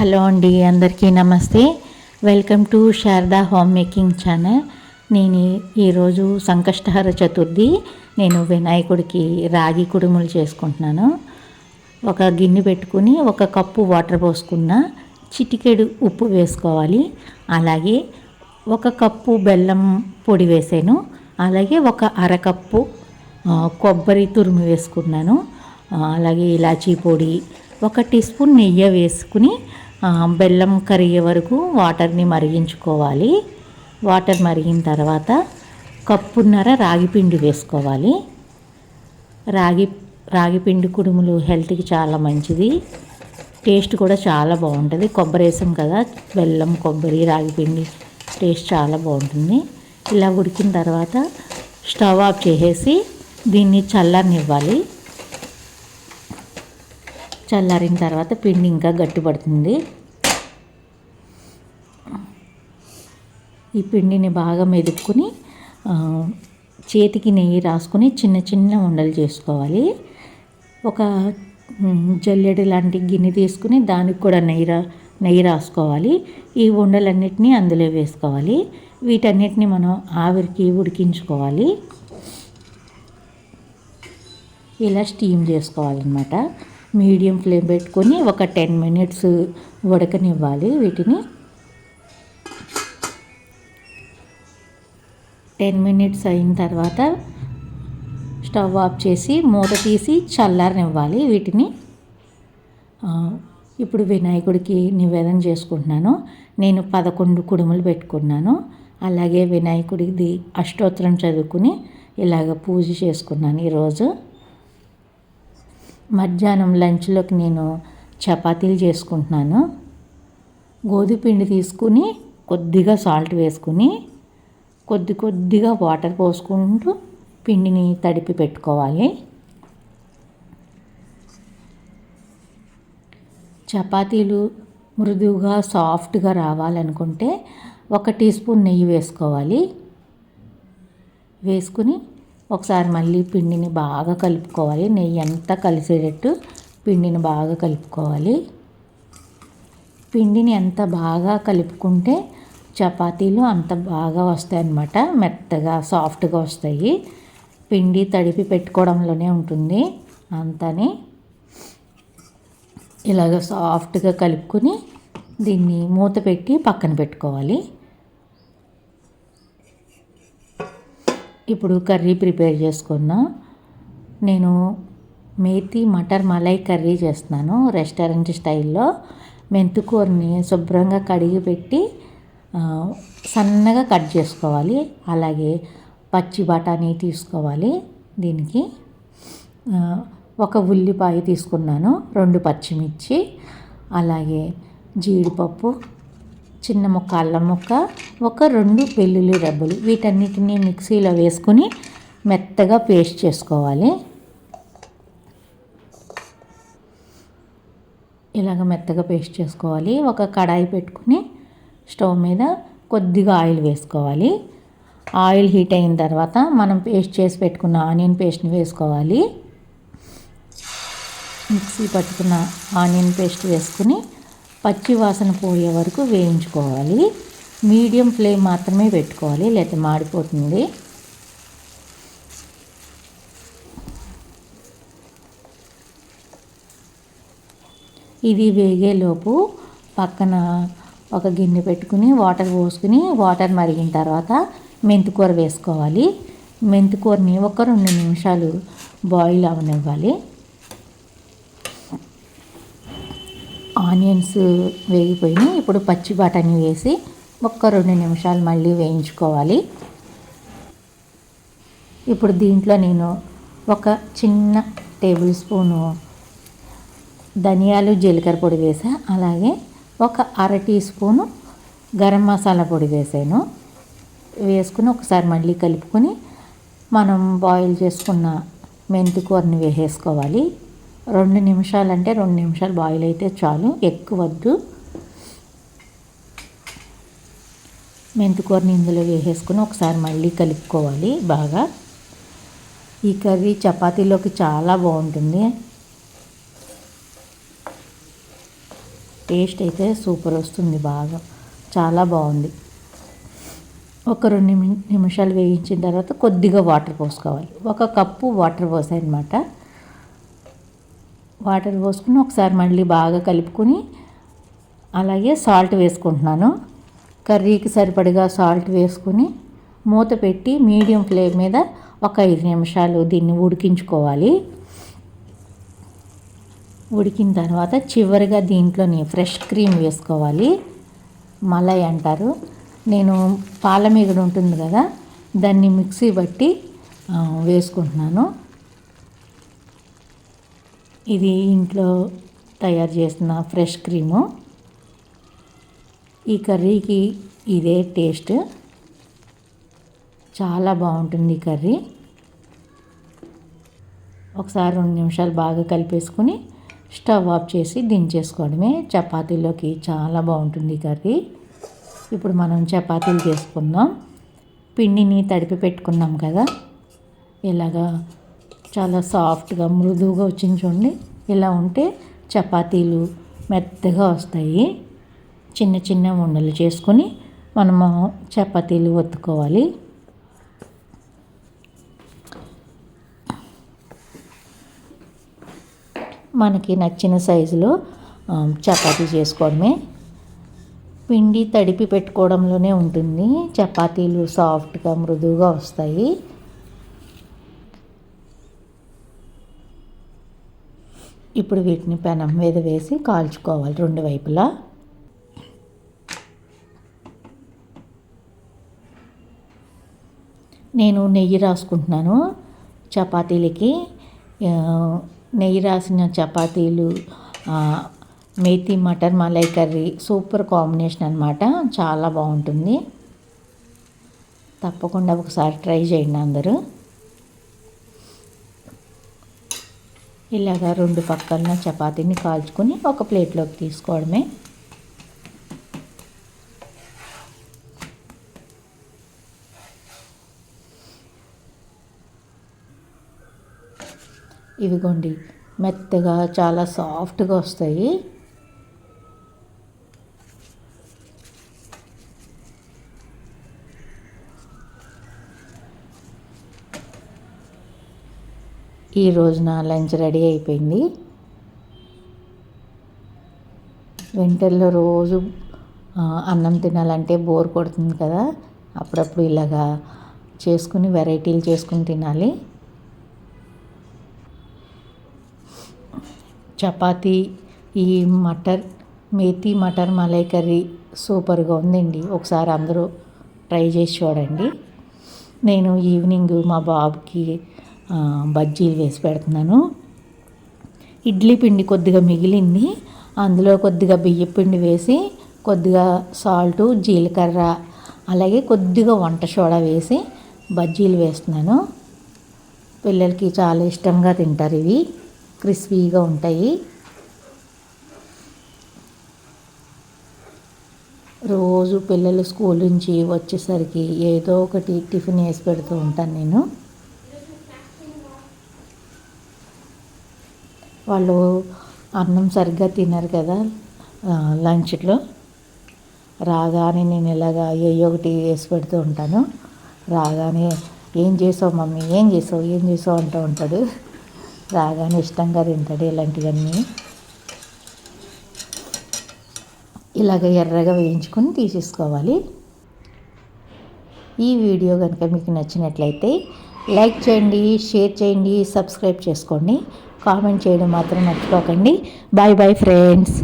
Hello అండి అందరికీ నమస్తే. Welcome to Sharada home making channel. నేను ఈరోజు సంకష్టహర చతుర్థి. నేను వినాయకుడికి రాగి కుడుములు చేసుకుంటున్నాను. ఒక గిన్నె పెట్టుకుని ఒక కప్పు వాటర్ పోసుకున్న చిటికెడు ఉప్పు వేసుకోవాలి. అలాగే ఒక కప్పు బెల్లం పొడి వేసాను. అలాగే ఒక అరకప్పు కొబ్బరి తురుము వేసుకున్నాను. అలాగే ఇలాచీ పొడి ఒక టీ స్పూన్ నెయ్యి వేసుకుని బెల్లం కరిగే వరకు వాటర్ని మరిగించుకోవాలి. వాటర్ మరిగిన తర్వాత కప్పున్నర రాగిపిండి వేసుకోవాలి. రాగి రాగిపిండి కుడుములు హెల్త్కి చాలా మంచిది. టేస్ట్ కూడా చాలా బాగుంటుంది. కొబ్బరి వేసాం కదా బెల్లం కొబ్బరి రాగిపిండి టేస్ట్ చాలా బాగుంటుంది. ఇలా ఉడికిన తర్వాత స్టవ్ ఆఫ్ చేసేసి దీన్ని చల్లనివ్వాలి చల్లారిన తర్వాత పిండి ఇంకా గట్టిపడుతుంది. ఈ పిండిని బాగా మెదుపుకుని చేతికి నెయ్యి రాసుకుని చిన్న చిన్న ఉండలు చేసుకోవాలి. ఒక జల్లెడు లాంటి గిన్నె తీసుకుని దానికి కూడా నెయ్యి రా నెయ్యి రాసుకోవాలి. ఈ ఉండలన్నిటినీ అందులో వేసుకోవాలి. వీటన్నిటిని మనం ఆవిరికి ఉడికించుకోవాలి. ఇలా స్టీమ్ చేసుకోవాలన్నమాట. మీడియం ఫ్లేమ్ పెట్టుకొని ఒక టెన్ మినిట్స్ ఉడకనివ్వాలి వీటిని. టెన్ మినిట్స్ అయిన తర్వాత స్టవ్ ఆఫ్ చేసి మూత తీసి చల్లారనివ్వాలి వీటిని. ఇప్పుడు వినాయకుడికి నివేదన చేసుకుంటున్నాను. నేను పదకొండు కుడుములు పెట్టుకున్నాను. అలాగే వినాయకుడిది అష్టోత్తరం చదువుకుని ఇలాగ పూజ చేసుకున్నాను ఈరోజు. మధ్యాహ్నం లంచ్లోకి నేను చపాతీలు చేసుకుంటున్నాను. గోధుమ పిండి తీసుకుని కొద్దిగా సాల్ట్ వేసుకుని కొద్ది కొద్దిగా వాటర్ పోసుకుంటూ పిండిని తడిపి పెట్టుకోవాలి. చపాతీలు మృదువుగా సాఫ్ట్గా రావాలనుకుంటే ఒక టీ స్పూన్ నెయ్యి వేసుకోవాలి. వేసుకుని ఒకసారి మళ్ళీ పిండిని బాగా కలుపుకోవాలి. నెయ్యి అంతా కలిసేటట్టు పిండిని బాగా కలుపుకోవాలి. పిండిని ఎంత బాగా కలుపుకుంటే చపాతీలు అంత బాగా వస్తాయి అన్నమాట. మెత్తగా సాఫ్ట్గా వస్తాయి. పిండి తడిపి పెట్టుకోవడంలోనే ఉంటుంది. అంతని ఇలాగ సాఫ్ట్గా కలుపుకొని దీన్ని మూత పెట్టి పక్కన పెట్టుకోవాలి. ఇప్పుడు కర్రీ ప్రిపేర్ చేసుకున్నా. నేను మేతి మటర్ మలై కర్రీ చేస్తున్నాను రెస్టారెంట్ స్టైల్లో. మెంతుకూరని శుభ్రంగా కడిగి పెట్టి సన్నగా కట్ చేసుకోవాలి. అలాగే పచ్చి బఠానీ తీసుకోవాలి దీనికి. ఒక ఉల్లిపాయ తీసుకున్నాను రెండు పచ్చిమిర్చి అలాగే జీడిపప్పు చిన్న ముక్క అల్లం ముక్క ఒక రెండు వెల్లుల్లి రెబ్బలు. వీటన్నిటిని మిక్సీలో వేసుకుని మెత్తగా పేస్ట్ చేసుకోవాలి. ఇలాగ మెత్తగా పేస్ట్ చేసుకోవాలి. ఒక కడాయి పెట్టుకుని స్టవ్ మీద కొద్దిగా ఆయిల్ వేసుకోవాలి. ఆయిల్ హీట్ అయిన తర్వాత మనం పేస్ట్ చేసి పెట్టుకున్న ఆనియన్ పేస్ట్ని వేసుకోవాలి. మిక్సీ పట్టుకున్న ఆనియన్ పేస్ట్ వేసుకుని పచ్చి వాసన పోయే వరకు వేయించుకోవాలి. మీడియం ఫ్లేమ్ మాత్రమే పెట్టుకోవాలి. లేకపోతే మాడిపోతుంది. ఇది వేగేలోపు పక్కన ఒక గిన్నె పెట్టుకుని వాటర్ పోసుకుని వాటర్ మరిగిన తర్వాత మెంతికూర వేసుకోవాలి. మెంతికూరని ఒక రెండు నిమిషాలు బాయిల్ అవనివ్వాలి. ఆనియన్స్ వేగిపోయినాయి ఇప్పుడు పచ్చి బఠానీ వేసి ఒక్క రెండు నిమిషాలు మళ్ళీ వేయించుకోవాలి. ఇప్పుడు దీంట్లో నేను ఒక చిన్న టేబుల్ స్పూను ధనియాలు జీలకర్ర పొడి వేసా. అలాగే ఒక అర టీ స్పూను గరం మసాలా పొడి వేసాను. వేసుకుని ఒకసారి మళ్ళీ కలుపుకొని మనం బాయిల్ చేసుకున్న మెంతికూరని వేసేసుకోవాలి. రెండు నిమిషాలు అంటే రెండు నిమిషాలు బాయిల్ అయితే చాలు. ఎక్కువ వద్దు. మెంతి ఇందులో వేసేసుకుని ఒకసారి మళ్ళీ కలుపుకోవాలి బాగా. ఈ కర్రీ చపాతీలోకి చాలా బాగుంటుంది. టేస్ట్ అయితే సూపర్ వస్తుంది బాగా. చాలా బాగుంది. ఒక రెండు నిమి నిమిషాలు వేయించిన తర్వాత కొద్దిగా వాటర్ పోసుకోవాలి. ఒక కప్పు వాటర్ పోసాయి అనమాట వాటర్ పోసుకుని ఒకసారి మళ్ళీ బాగా కలుపుకొని అలాగే సాల్ట్ వేసుకుంటున్నాను. కర్రీకి సరిపడిగా సాల్ట్ వేసుకుని మూత పెట్టి మీడియం ఫ్లేమ్ మీద ఒక ఐదు నిమిషాలు దీన్ని ఉడికించుకోవాలి. ఉడికిన తర్వాత చివరిగా దీంట్లోని ఫ్రెష్ క్రీమ్ వేసుకోవాలి. మలై అంటారు. నేను పాల మీగడ ఉంటుంది కదా దాన్ని మిక్సీ బట్టి వేసుకుంటున్నాను. ఇది ఇంట్లో తయారు చేసిన ఫ్రెష్ క్రీము. ఈ కర్రీకి ఇదే టేస్ట్. చాలా బాగుంటుంది కర్రీ. ఒకసారి రెండు నిమిషాలు బాగా కలిపేసుకుని స్టవ్ ఆఫ్ చేసి దించేసుకోవడమే. చపాతీలోకి చాలా బాగుంటుంది కర్రీ. ఇప్పుడు మనం చపాతీలు చేసుకుందాం. పిండిని తడిపి పెట్టుకున్నాం కదా. ఇలాగా చాలా సాఫ్ట్గా మృదువుగా వచ్చింది చూడండి. ఇలా ఉంటే చపాతీలు మెత్తగా వస్తాయి. చిన్న చిన్న ఉండలు చేసుకొని మనము చపాతీలు ఒత్తుకోవాలి. మనకి నచ్చిన సైజులో చపాతీ చేసుకోవడమే. పిండి తడిపి పెట్టుకోవడంలోనే ఉంటుంది. చపాతీలు సాఫ్ట్గా మృదువుగా వస్తాయి. ఇప్పుడు వీటిని పెనం మీద వేసి కాల్చుకోవాలి రెండు వైపులా. నేను నెయ్యి రాసుకుంటున్నాను చపాతీలకి. నెయ్యి రాసిన చపాతీలు methi mutton malai curry super combination అనమాట చాలా బాగుంటుంది. తప్పకుండా ఒకసారి ట్రై చేయండి అందరూ. ఇలాగా రెండు పక్కన చపాతీని కాల్చుకొని ఒక ప్లేట్లోకి తీసుకోవడమే. ఇవిగోండి మెత్తగా చాలా సాఫ్ట్గా వస్తాయి. ఈ రోజున లంచ్ రెడీ అయిపోయింది. వింటర్లో రోజు అన్నం తినాలంటే బోర్ కొడుతుంది కదా. అప్పుడప్పుడు ఇలాగా చేసుకుని వెరైటీలు చేసుకుని తినాలి. చపాతీ ఈ మటర్ మేతి మటర్ మలై కర్రీ సూపర్గా ఉందండి. ఒకసారి అందరూ ట్రై చేసి చూడండి. నేను ఈవినింగ్ మా బాబుకి బజ్జీలు వేసి పెడుతున్నాను. ఇడ్లీ పిండి కొద్దిగా మిగిలింది. అందులో కొద్దిగా బియ్య పిండి వేసి కొద్దిగా సాల్టు జీలకర్ర అలాగే కొద్దిగా వంట సోడా వేసి బజ్జీలు వేస్తున్నాను. పిల్లలకి చాలా ఇష్టంగా తింటారు ఇవి. క్రిస్పీగా ఉంటాయి. రోజు పిల్లలు స్కూల్ నుంచి వచ్చేసరికి ఏదో ఒకటి టిఫిన్ వేసి పెడుతూ ఉంటాను నేను. వాళ్ళు అన్నం సరిగ్గా తినరు కదా లంచ్లో. రాగానే నేను ఇలాగా ఏ ఒకటి వేసి పెడుతూ ఉంటాను. రాగానే ఏం చేసావు మమ్మీ? ఏం చేసావు? ఏం చేసావు? అంటూ ఉంటాడు. రాగానే ఇష్టంగా తింటాడు ఇలాంటివన్నీ. ఇలాగ ఎర్రగా వేయించుకొని తీసేసుకోవాలి. ఈ వీడియో కనుక మీకు నచ్చినట్లయితే లైక్ చేయండి షేర్ చేయండి సబ్స్క్రైబ్ చేసుకోండి. కామెంట్ చేయడం మాత్రం మర్చిపోకండి. Bye bye friends